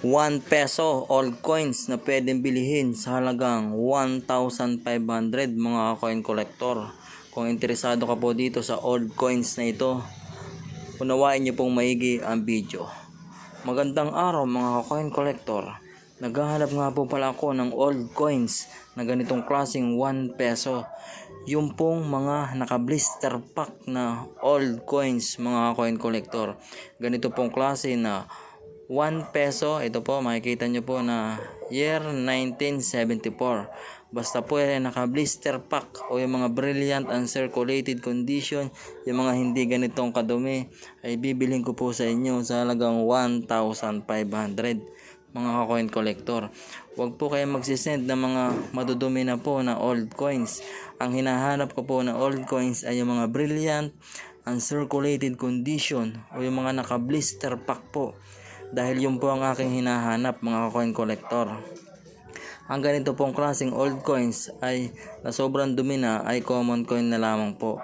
1 peso old coins na pwedeng bilihin sa halagang 1,500 mga coin collector. Kung interesado ka po dito sa old coins na ito, unawain niyo pong maigi ang video. Magandang araw mga coin collector. Naghahanap nga po pala ako ng old coins na ganitong klaseng 1 peso. Yung pong mga naka-blister pack na old coins mga coin collector. Ganito pong klase na 1 peso, ito po makikita nyo po na year 1974. Basta po yan naka-blister pack o yung mga brilliant uncirculated condition, yung mga hindi ganitong kadumi, ay bibilhin ko po sa inyo sa halagang 1,500 mga coin collector. Huwag po kayo magsisend ng mga madudumi na po na old coins. Ang hinahanap ko po na old coins ay yung mga brilliant uncirculated condition o yung mga naka-blister pack po dahil yun po ang aking hinahanap mga coin collector. Ang ganito pong klaseng old coins ay na sobrang dumi na ay common coin na lamang po.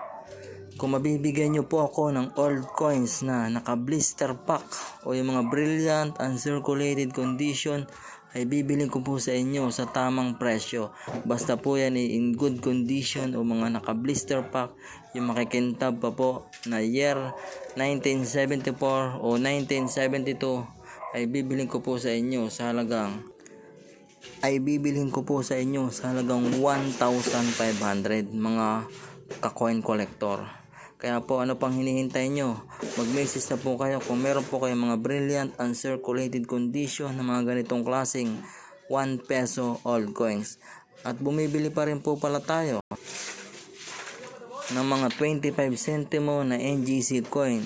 Kung mabibigyan nyo po ako ng old coins na naka-blister pack o yung mga brilliant uncirculated condition ay bibiling ko po sa inyo sa tamang presyo. Basta po yan ay in good condition o mga naka-blister pack yung makikintab pa po na year 1974 o 1972 ay bibiling ko po sa inyo sa halagang ay bibilhin ko po sa inyo sa halagang 1,500 mga ka-coin collector. Kaya po ano pang hinihintay nyo? Mag-message na po kayo kung meron po kayong mga brilliant uncirculated condition na mga ganitong klaseng 1 peso old coins. At bumibili pa rin po pala tayo ng mga 25 centimo na NGC coin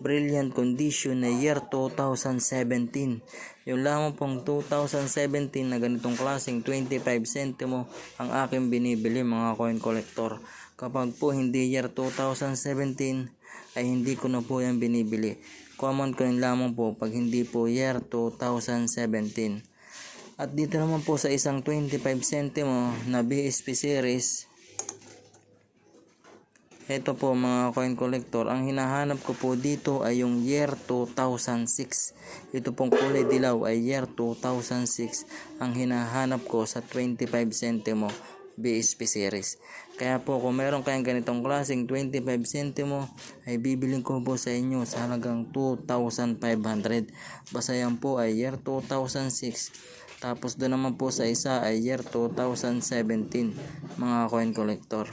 brilliant condition na year 2017. Yung lamang pong 2017 na ganitong klaseng 25 centimo ang aking binibili mga coin collector. Kapag po hindi year 2017 ay hindi ko na po yan binibili. Common coin lamang po pag hindi po year 2017. At dito naman po sa isang 25 centimo na BSP series ito po mga coin collector, ang hinahanap ko po dito ay yung year 2006. Ito pong kulay dilaw ay year 2006 ang hinahanap ko sa 25 centimo BSP series. Kaya po kung meron kayong ganitong klaseng 25 centimo ay bibiling ko po sa inyo sa halagang 2,500. Basta yan po ay year 2006. Tapos doon naman po sa isa ay year 2017 mga coin collector.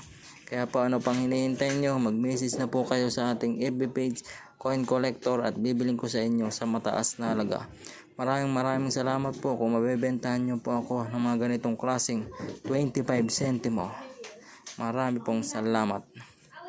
Kaya po ano pang hinihintay nyo, mag-message na po kayo sa ating FB page, Coin Collector at bibiling ko sa inyo sa mataas na halaga. Maraming maraming salamat po kung mabebentahan nyo po ako ng mga ganitong klaseng 25 centimo. Marami pong salamat.